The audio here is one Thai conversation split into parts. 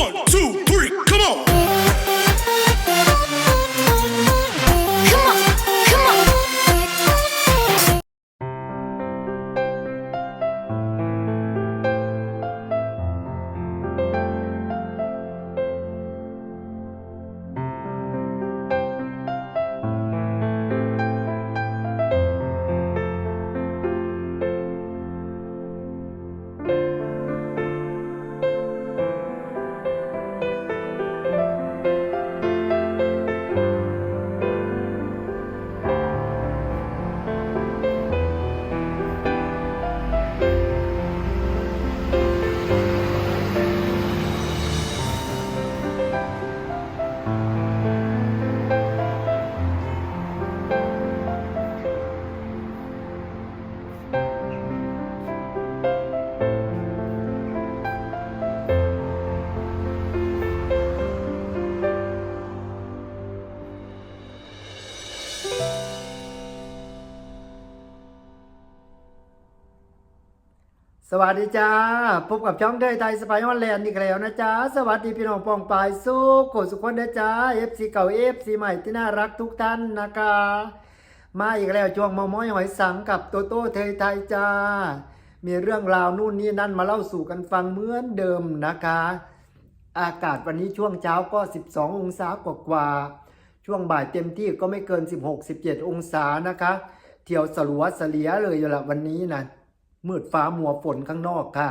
One, two, สวัสดีจ้า พบกับช่องเดยไทยสไปออนแลนด์อีกแล้วนะจ๊ะสวัสดีพี่น้องปองปายสู้โกดสุขคนเด้อจ้า FC เก่า FC ใหม่ที่น่ารักทุกท่านนะคะ มาอีกแล้วช่วงมอม้อยหอยสังกับโตโต้เทยไทยจ้า มีเรื่องราวนู่นนี่นั่นมาเล่าสู่กันฟังเหมือนเดิมนะคะ อากาศวันนี้ช่วงเช้าก็ 12 องศากว่าๆช่วงบ่ายเต็มที่ก็ไม่เกิน 16-17 องศานะคะ เที่ยวสลัวเสลียเลยอยู่ละวันนี้น่ะ มืดฟ้ามัวฝนข้างนอกค่ะ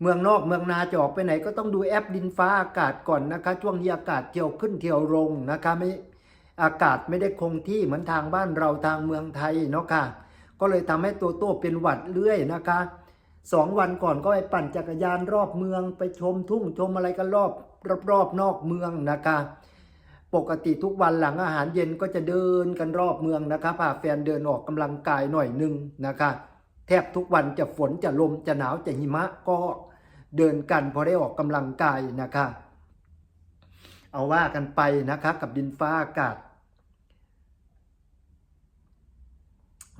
เมืองนอกเมืองนาจะออกไปไหนก็ต้องดูแอปดินฟ้าอากาศก่อนนะคะ ช่วงนี้อากาศเที่ยวขึ้นเที่ยวลงนะคะไม่อากาศไม่ได้คงที่เหมือนทางบ้านเราทางเมืองไทยเนาะค่ะ ก็เลยทำให้ตัวโต้เป็นหวัดเรื่อยนะคะสองวันก่อนก็ไปปั่นจักรยานรอบเมืองไปชมทุ่งชมอะไรกันรอบรอบรอบนอกเมืองนะคะ ปกติทุกวันหลังอาหารเย็นก็จะเดินกันรอบเมืองนะคะพาแฟนเดินออกกำลังกายหน่อยหนึงนะคะ แทบทุกวันจะฝนจะลมจะหนาวจะหิมะก็เดินกันพอได้ออกกำลังกายนะคะ เอาว่ากันไปนะคะกับดินฟ้าอากาศ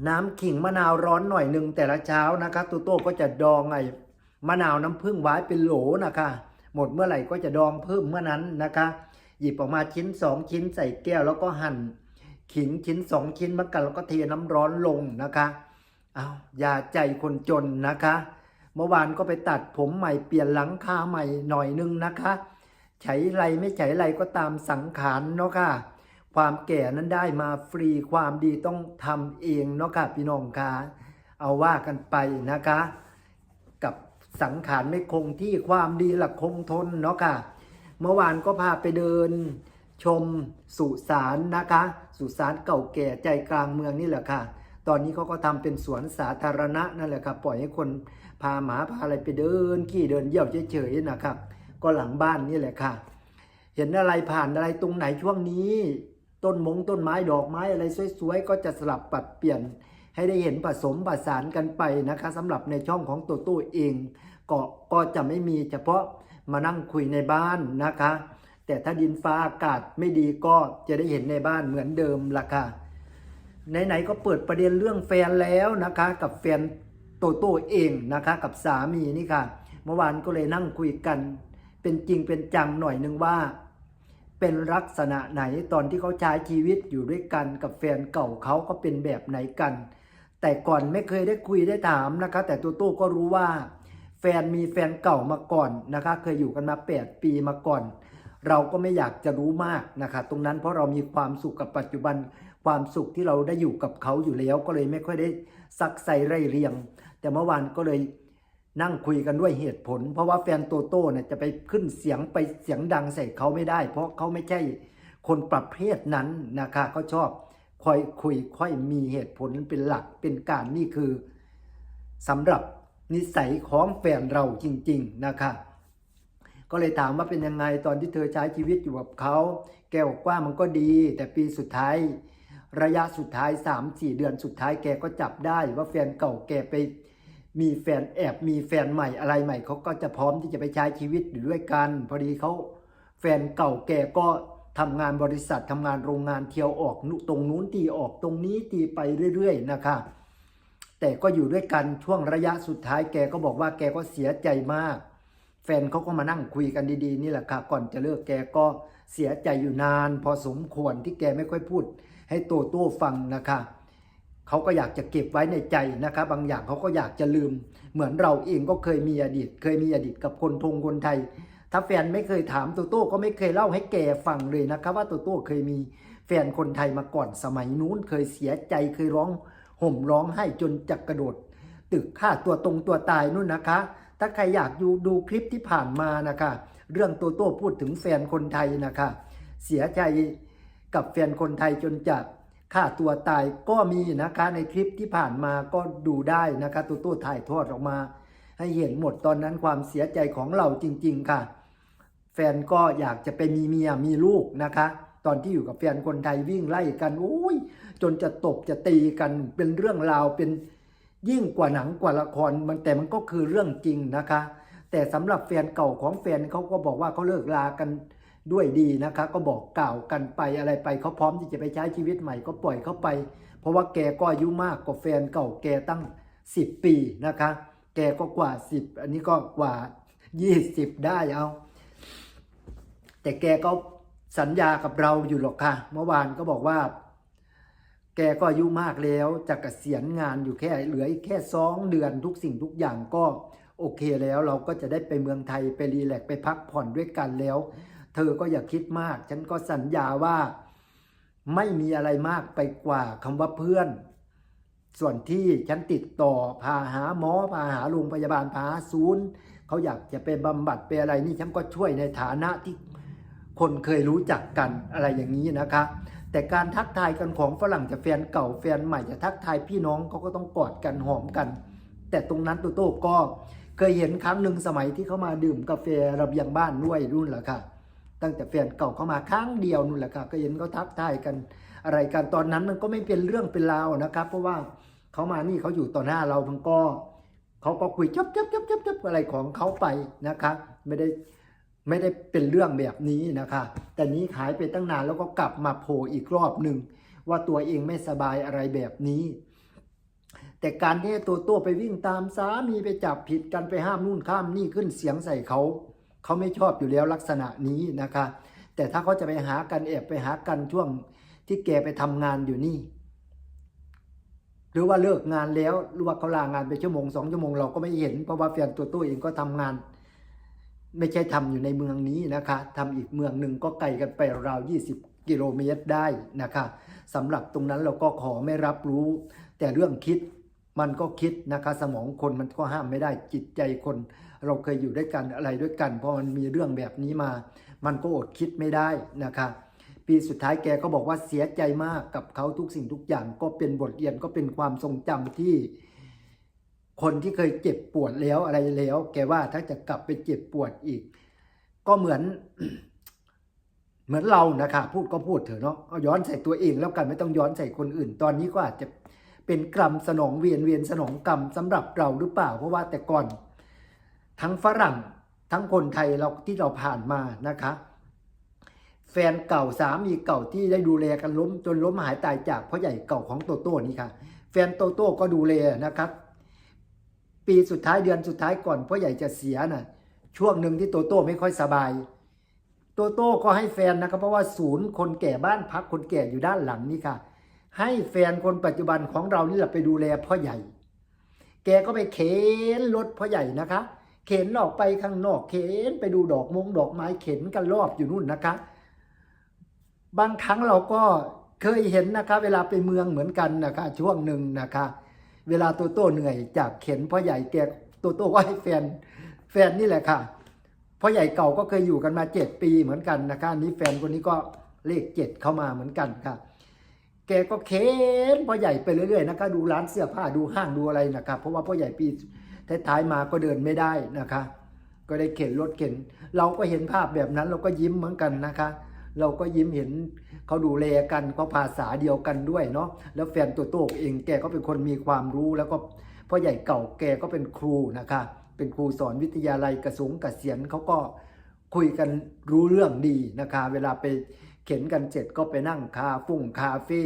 น้ำขิงมะนาวร้อนหน่อยหนึ่งแต่ละเช้านะคะตูโต้ก็จะดองไอ้มะนาวน้ำผึ้งไว้เป็นโหลนะคะ หมดเมื่อไหร่ก็จะดองเพิ่มเมื่อนั้นนะคะ หยิบออกมาชิ้นสองชิ้นใส่แก้วแล้วก็หั่น ขิงชิ้นสองชิ้นมากันแล้วก็เทน้ำร้อนลงนะคะ อายาใจคนจนนะคะ เมื่อวานก็ไปตัดผมใหม่เปลี่ยนหลังคาใหม่หน่อยนึงนะคะใช้ไรไม่ใช้ไรก็ตามสังขารเนาะค่ะ ความแก่นั้นได้มาฟรีความดีต้องทำเองเนาะค่ะพี่น้องค่ะเอาว่ากันไปนะคะ กับสังขารไม่คงที่ความดีหลักคงทนเนาะค่ะ เมื่อวานก็พาไปเดินชมสุสานนะคะ สุสานเก่าแก่ใจกลางเมืองนี่แหละค่ะ ตอนนี้เขาก็ทำเป็นสวนสาธารณะนั่นแหละครับ ปล่อยให้คนพาหมาพาอะไรไปเดินขี่เดินเยี่ยวเฉยๆนะครับ ก็หลังบ้านนี่แหละค่ะ เห็นอะไรผ่านอะไรตรงไหนช่วงนี้ ต้นมงต้นไม้ดอกไม้อะไรสวยๆก็จะสลับปัดเปลี่ยน ให้ได้เห็นผสมผสานกันไปนะคะสำหรับในช่องของตัวตู้เองก็ก็จะไม่มีเฉพาะมานั่งคุยในบ้านนะคะ แต่ถ้าดินฟ้าอากาศไม่ดีก็จะได้เห็นในบ้านเหมือนเดิมล่ะค่ะ ไหนๆก็เปิดประเด็นเรื่องแฟนแล้วนะคะ กับแฟนโตโต้เองนะคะ กับสามีนี่ค่ะ เมื่อวานก็เลยนั่งคุยกัน เป็นจริงเป็นจังหน่อยหนึ่งว่า เป็นลักษณะไหนตอนที่เขาใช้ชีวิตอยู่ด้วยกันกับแฟนเก่าเขาก็เป็นแบบไหนกัน แต่ก่อนไม่เคยได้คุยได้ถามนะคะ แต่ตัวโต้ก็รู้ว่า แฟนมีแฟนเก่ามาก่อนนะคะ เคยอยู่กันมา 8 ปีมาก่อน เราก็ไม่อยากจะรู้มากนะคะ ตรงนั้นเพราะเรามีความสุขกับปัจจุบัน ความสุขที่เราได้อยู่กับเขาอยู่แล้ว ก็เลยไม่ค่อยได้ซักใส่ไร่เรียง แต่เมื่อวานก็เลยนั่งคุยกันด้วยเหตุผล เพราะว่าแฟนโตโต้เนี่ยจะไปขึ้นเสียงไปเสียงดังใส่เขาไม่ได้ เพราะเขาไม่ใช่คนประเภทนั้นนะคะเขาชอบค่อยคุยค่อยมีเหตุผลเป็นหลักเป็นการนี่คือสำหรับนิสัยของแฟนเราจริง ๆนะคะก็เลยถามว่าเป็นยังไงตอนที่เธอใช้ชีวิตอยู่กับเขา แกบอกว่ามันก็ดี แต่ปีสุดท้าย ระยะสุดท้าย 3-4 เดือนสุดท้ายแกก็จับได้ว่าแฟนเก่าแกไปมีแฟนแอบมีแฟนใหม่อะไรใหม่เขาก็จะพร้อมที่จะไปใช้ชีวิตอยู่ด้วยกัน พอดีเขาแฟนเก่าแกก็ทำงานบริษัททำงานโรงงานเที่ยวออกนุตรงนู้นตีออกตรงนี้ตีไปเรื่อยๆนะคะแต่ก็อยู่ด้วยกันช่วงระยะสุดท้ายแกก็บอกว่าแกก็เสียใจมาก แฟนเขาก็มานั่งคุยกันดีๆ นี่แหละค่ะก่อนจะเลิกแกก็เสียใจอยู่นาน พอสมควรที่แกไม่ค่อยพูด ให้โตโต้ฟังนะคะเขาก็อยากจะเก็บไว้ในใจนะคะบางอย่างเขาก็อยากจะลืม เหมือนเราเองก็เคยมีอดีต เคยมีอดีตกับคนทงคนไทย ถ้าแฟนไม่เคยถามโตโต้ก็ไม่เคยเล่าให้แกฟังเลยนะคะว่าโตโต้เคยมีแฟนคนไทยมาก่อนสมัยนู้นเคยเสียใจเคยร้องห่มร้องไห้จนจักกระโดด ตึกฆ่าตัวตรงตัวตายนู่นนะคะ ถ้าใครอยากดูดูคลิปที่ผ่านมานะคะ เรื่องโตโต้พูดถึงแฟนคนไทยนะคะ เสียใจ กับแฟนคนไทยจนจะฆ่าตัวตายก็มีนะคะในคลิปที่ผ่านมาก็ดูได้นะคะโตโต้ถ่ายทอดออกมา ให้เห็นหมดตอนนั้นความเสียใจของเราจริง ๆ ค่ะ แฟนก็อยากจะไปมีเมียมีลูกนะคะ ตอนที่อยู่กับแฟนคนไทยวิ่งไล่กันโอ้ยจนจะตบจะตีกันเป็นเรื่องราวเป็นยิ่งกว่าหนังกว่าละครมันแต่มันก็คือเรื่องจริงนะคะ แต่สำหรับแฟนเก่าของแฟนเขาก็บอกว่าเขาเลิกลากัน ด้วยดีนะคะ ก็บอกกล่าวกันไปอะไรไปเขาพร้อมที่จะไปใช้ชีวิตใหม่ก็ปล่อยเขาไป เพราะว่าแกก็อายุมากกว่าแฟนเก่าแกตั้ง 10 ปีนะคะ แกก็กว่า 10 อันนี้ก็กว่า 20 ได้เอา แต่แกก็สัญญากับเราอยู่หรอกค่ะ เมื่อวานก็บอกว่า แกก็อายุมากแล้วจะกะเกษียณงานอยู่แค่เหลืออีกแค่สองเดือนทุกสิ่งทุกอย่างก็โอเคแล้วเราก็จะได้ไปเมืองไทยไปรีแลกซ์ไปพักผ่อนด้วยกันแล้ว เธอก็อย่าคิดมาก ฉันก็สัญญาว่าไม่มีอะไรมากไปกว่าคำว่าเพื่อน ส่วนที่ฉันติดต่อพาหาหมอพาหาโรงพยาบาลพาหาศูนย์เขาอยากจะไปบำบัดไปอะไรนี่ฉันก็ช่วยในฐานะที่คนเคยรู้จักกันอะไรอย่างนี้นะคะ แต่การทักทายกันของฝรั่งจะแฟนเก่าแฟนใหม่จะทักทายพี่น้องเขาก็ต้องกอดกันหอมกัน แต่ตรงนั้นตัวโต้ก็เคยเห็นครั้งหนึ่งสมัยที่เขามาดื่มกาแฟระเบียงบ้านด้วยรุ่นละค่ะ ตั้งแต่แฟนเก่าเข้ามาครั้งเดียวนู่นแหละค่ะก็เห็นเขาทักทายกันอะไรกันตอนนั้นมันก็ไม่เป็นเรื่องเป็นราวนะครับ เพราะว่าเขามานี่เขาอยู่ต่อหน้าเรามันก็เขาก็คุยจับจับจับจับจับอะไรของเขาไปนะคะไม่ได้ไม่ได้เป็นเรื่องแบบนี้นะคะ แต่นี้หายไปตั้งนานแล้วก็กลับมาโผล่อีกรอบหนึ่งว่าตัวเองไม่สบายอะไรแบบนี้ แต่การที่ตัวตัวไปวิ่งตามสามีไปจับผิดกันไปห้ามนู่นข้ามนี่ขึ้นเสียงใส่เขา เขาไม่ชอบอยู่แล้วลักษณะนี้นะคะแต่ถ้าเขาจะไปหากันแอบไปหากันช่วงที่แกไปทำงานอยู่นี่ หรือว่าเลิกงานแล้วหรือว่าเขาลางานไปชั่วโมงสองชั่วโมงเราก็ไม่เห็นเพราะว่าแฟนตัวตัวเองก็ทำงาน ไม่ใช่ทำอยู่ในเมืองนี้นะคะทำอีกเมืองหนึ่งก็ไกลกันไปราว20กิโลเมตรได้นะคะสำหรับตรงนั้นเราก็ขอไม่รับรู้ แต่เรื่องคิดมันก็คิดนะคะ สมองคนมันก็ห้ามไม่ได้จิตใจคน เราเคยอยู่ด้วยกันอะไรด้วยกันพอมันมีเรื่องแบบนี้มา มันก็อดคิดไม่ได้นะคะปีสุดท้ายแกก็บอกว่าเสียใจมากกับเขาทุกสิ่งทุกอย่างก็เป็นบทเรียนก็เป็นความทรงจำที่ คนที่เคยเจ็บปวดแล้วอะไรแล้ว แกว่าถ้าจะกลับไปเจ็บปวดอีก ก็เหมือน เหมือนเรานะคะพูดก็พูดเถอะเนาะเอาย้อนใส่ตัวเองแล้วกันไม่ต้องย้อนใส่คนอื่น ตอนนี้ก็อาจจะเป็นกรรมสนองเวียนเวียนสนองกรรมสำหรับเราหรือเปล่า เพราะว่าแต่ก่อน ทั้งฝรั่งทั้งคนไทยเราที่เราผ่านมานะคะ แฟนเก่าสามีเก่าที่ได้ดูแลกันล้มจนล้มหายตายจากพ่อใหญ่เก่าของโตโต้นี่ค่ะ แฟนโตโต้ก็ดูแลนะครับปีสุดท้ายเดือนสุดท้ายก่อนพ่อใหญ่จะเสียน่ะช่วงหนึ่งที่โตโต้ไม่ค่อยสบาย โตโต้ก็ให้แฟนนะครับเพราะว่าศูนย์คนแก่บ้านพักคนแก่อยู่ด้านหลังนี่ค่ะ ให้แฟนคนปัจจุบันของเรานี่แหละไปดูแลพ่อใหญ่ แกก็ไปเข็นรถพ่อใหญ่นะคะ เข็นออกไปข้างนอกเข็นไปดูดอกมงดอกไม้เข็นกันรอบอยู่นู่นนะคะ บางครั้งเราก็เคยเห็นนะคะ เวลาไปเมืองเหมือนกันนะคะ ช่วงหนึ่งนะคะ เวลาโตโต้เหนื่อยจากเข็นพ่อใหญ่แกโตโต้ก็ให้แฟนแฟนนี่แหละค่ะพ่อใหญ่เก่าก็เคยอยู่กันมาเจ็ดปีเหมือนกันนะคะนนี้แฟนคนนี้ก็เลขเจ็ดเข้ามาเหมือนกันค่ะ แกก็เข็นพ่อใหญ่ไปเรื่อยๆนะคะ ดูร้านเสื้อผ้าดูห้างดูอะไรนะคะเพราะว่าพ่อใหญ่ปี ท้ายๆมาก็เดินไม่ได้นะคะ ก็ได้เข็นรถเข็น เราก็เห็นภาพแบบนั้นเราก็ยิ้มเหมือนกันนะคะ เราก็ยิ้มเห็นเขาดูแลกันเขาภาษาเดียวกันด้วยเนาะแล้วแฟนตัวโตเองแกก็เป็นคนมีความรู้แล้วก็พ่อใหญ่เก่าแกก็เป็นครูนะคะ เป็นครูสอนวิทยาลัยกระสงกระเสียนเขาก็คุยกันรู้เรื่องดีนะคะ เวลาไปเข็นกันเสร็จก็ไปนั่งคาฟุ้งคาเฟ่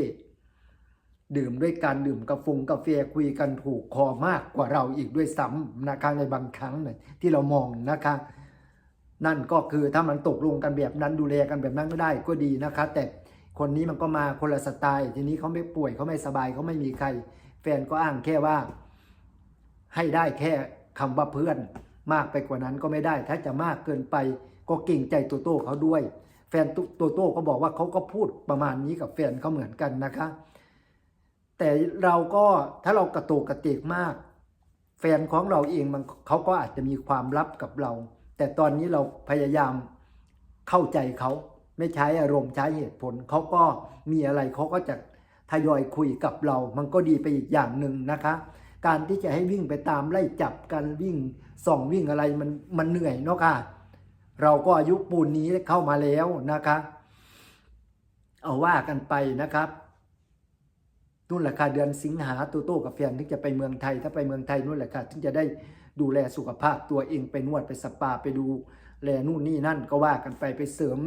ดื่มด้วยกันดื่มกาแฟงกาแฟคุยกันถูกคอมากกว่าเราอีกด้วยซ้ำนะคะในบางครั้งนี่ยที่เรามองนะคะ นั่นก็คือถ้ามันตกลงกันแบบนั้นดูแลกันแบบนั้นก็ได้ก็ดีนะคะ แต่คนนี้มันก็มาคนละสไตล์ ทีนี้เขาไม่ป่วยเขาไม่สบายเขาไม่มีใคร แฟนก็อ้างแค่ว่า ให้ได้แค่คำว่าเพื่อน มากไปกว่านั้นก็ไม่ได้ ถ้าจะมากเกินไป ก็เก่งใจโตโต้เขาด้วย แฟนโตโต้ก็บอกว่าเขาก็พูดประมาณนี้กับแฟนเขาเหมือนกันนะคะ แต่เราก็ถ้าเรากระโตกกระเตกมาก แฟนของเราเองมันเขาก็อาจจะมีความลับกับเรา แต่ตอนนี้เราพยายามเข้าใจเขาไม่ใช้อารมณ์ใช้เหตุผลเขาก็มีอะไรเขาก็จะทยอยคุยกับเรา มันก็ดีไปอีกอย่างหนึ่งนะคะ การที่จะให้วิ่งไปตามไล่จับกันวิ่งส่องวิ่งอะไรมันมันเหนื่อยเนาะค่ะเราก็อายุปูนนี้เข้ามาแล้วนะคะ เอาว่ากันไปนะครับ นู่นแหละค่ะเดือนสิงหาตูโต้กับแฟนถึงจะไปเมืองไทย ถ้าไปเมืองไทยนู่นแหละค่ะถึงจะได้ดูแลสุขภาพตัวเองไปนวดไปสปาไปดูแลนู่นนี่นั่นก็ว่ากันไปไปเสริม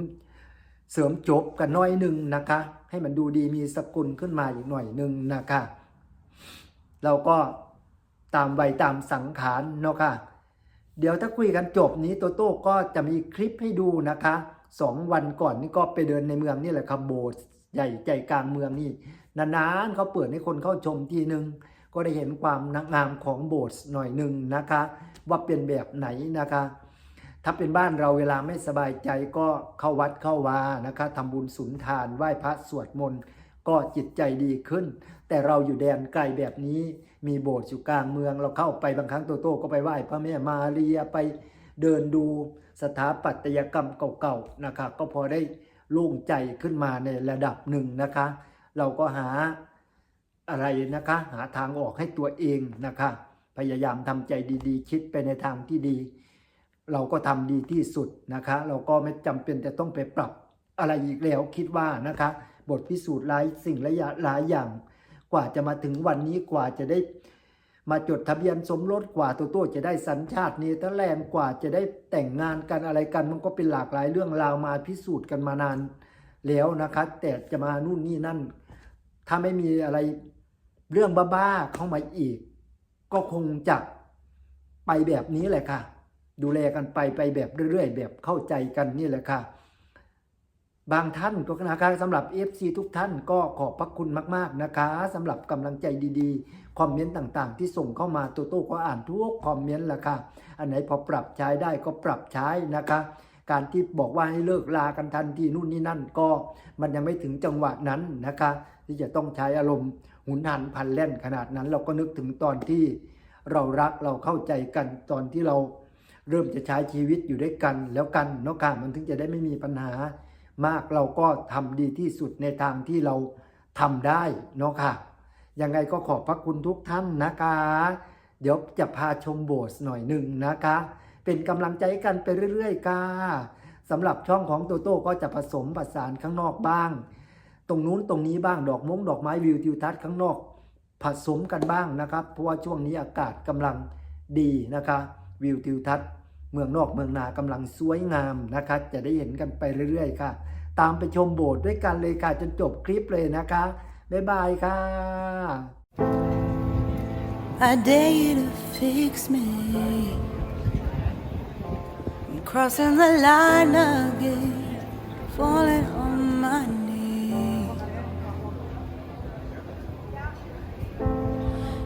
เสริมจบกันหน้อยหนึ่งนะคะ ให้มันดูดีมีสกุลขึ้นมาอีกหน่อยหนึ่งนะคะเราก็ตามวัยตามสังขารเนาะค่ะ เดี๋ยวถ้าคุยกันจบนี้โตโต้ก็จะมีคลิปให้ดูนะคะสองวันก่อนนี่ก็ไปเดินในเมืองนี่แหละครับโบสถ์ใหญ่ใจกลางเมืองนี่ นานๆเขาเปิดให้คนเข้าชมทีหนึ่งก็ได้เห็นความงามของโบสถ์หน่อยหนึ่งนะคะ ว่าเป็นแบบไหนนะคะ ถ้าเป็นบ้านเราเวลาไม่สบายใจก็เข้าวัดเข้าวานะคะทำบุญสุนทานไหว้พระสวดมนต์ก็จิตใจดีขึ้น แต่เราอยู่แดนไกลแบบนี้ มีโบสถ์อยู่กลางเมือง เราเข้าไปบางครั้งโตโต้ก็ไปไหว้พระแม่มาเรียไปเดินดูสถาปัตยกรรมเก่าๆนะคะก็พอได้โล่งใจขึ้นมาในระดับหนึ่งนะคะ เราก็หาอะไรนะคะ หาทางออกให้ตัวเองนะคะ พยายามทำใจดี ๆ คิดไปในทางที่ดี เราก็ทำดีที่สุดนะคะ เราก็ไม่จำเป็นจะต้องไปปรับอะไรอีกแล้วคิดว่านะคะ บทพิสูจน์หลายสิ่งหลายอย่างหลายอย่าง กว่าจะมาถึงวันนี้กว่าจะได้มาจดทะเบียนสมรสกว่าตัวโต้จะได้สัญชาติเนเธอร์แลนด์กว่าจะได้แต่งงานกันอะไรกัน มันก็เป็นหลากหลายเรื่องราวมาพิสูจน์กันมานานแล้วนะคะ แต่จะมานู่นนี่นั่น ถ้าไม่มีอะไรเรื่องบ้าๆเข้ามาอีก ก็คงจะไปแบบนี้แหละค่ะ ดูแลกันไปไปแบบเรื่อยๆ แบบเข้าใจกันนี่แหละค่ะ บางท่านก็นะคะสำหรับ FC ทุกท่านก็ขอบพระคุณมาก ๆนะคะสำหรับกำลังใจดีๆ คอมเมนต์ต่างๆ ที่ส่งเข้ามาโตโต้ก็อ่านทุกคอมเมนต์ละค่ะอันไหนพอปรับใช้ได้ก็ปรับใช้นะคะการที่บอกว่าให้เลิกลากันทันทีนู่นนี่นั่นก็มันยังไม่ถึงจังหวะนั้นนะคะ ที่จะต้องใช้อารมณ์หุนหันพันแล่นขนาดนั้น เราก็นึกถึงตอนที่เรารักเราเข้าใจกันตอนที่เราเริ่มจะใช้ชีวิตอยู่ด้วยกันแล้วกันเนาะค่ะมันถึงจะได้ไม่มีปัญหามากเราก็ทำดีที่สุดในทางที่เราทำได้เนาะค่ะยังไงก็ขอบพระคุณทุกท่านนะคะ เดี๋ยวจะพาชมโบสถ์หน่อยหนึ่งนะคะ เป็นกำลังใจกันไปเรื่อยๆค่ะสำหรับช่องของโตโต้ก็จะผสมผสานข้างนอกบ้าง ตรงนู้นตรงนี้บ้างดอกมงดอกไม้วิวทิวทัศน์ข้างนอกผสมกันบ้างนะครับ เพราะว่าช่วงนี้อากาศกำลังดีนะคะวิวทิวทัศน์เมืองนอกเมืองนากำลังสวยงามนะคะจะได้เห็นกันไปเรื่อยๆ ค่ะ ตามไปชมโบสถ์ด้วยกันเลยค่ะจนจบคลิปเลยนะคะบ๊ายบายค่ะ I dare you to fix me. I'm crossing the line again, falling on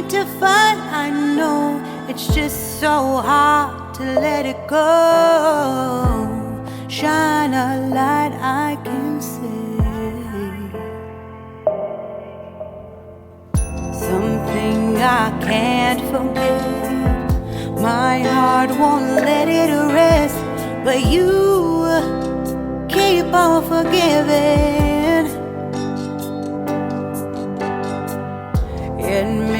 need to fight. I know it's just so hard to let it go. Shine a light I can see. Something I can't forget. My heart won't let it rest, but you keep on forgiving. Admit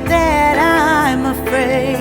pray.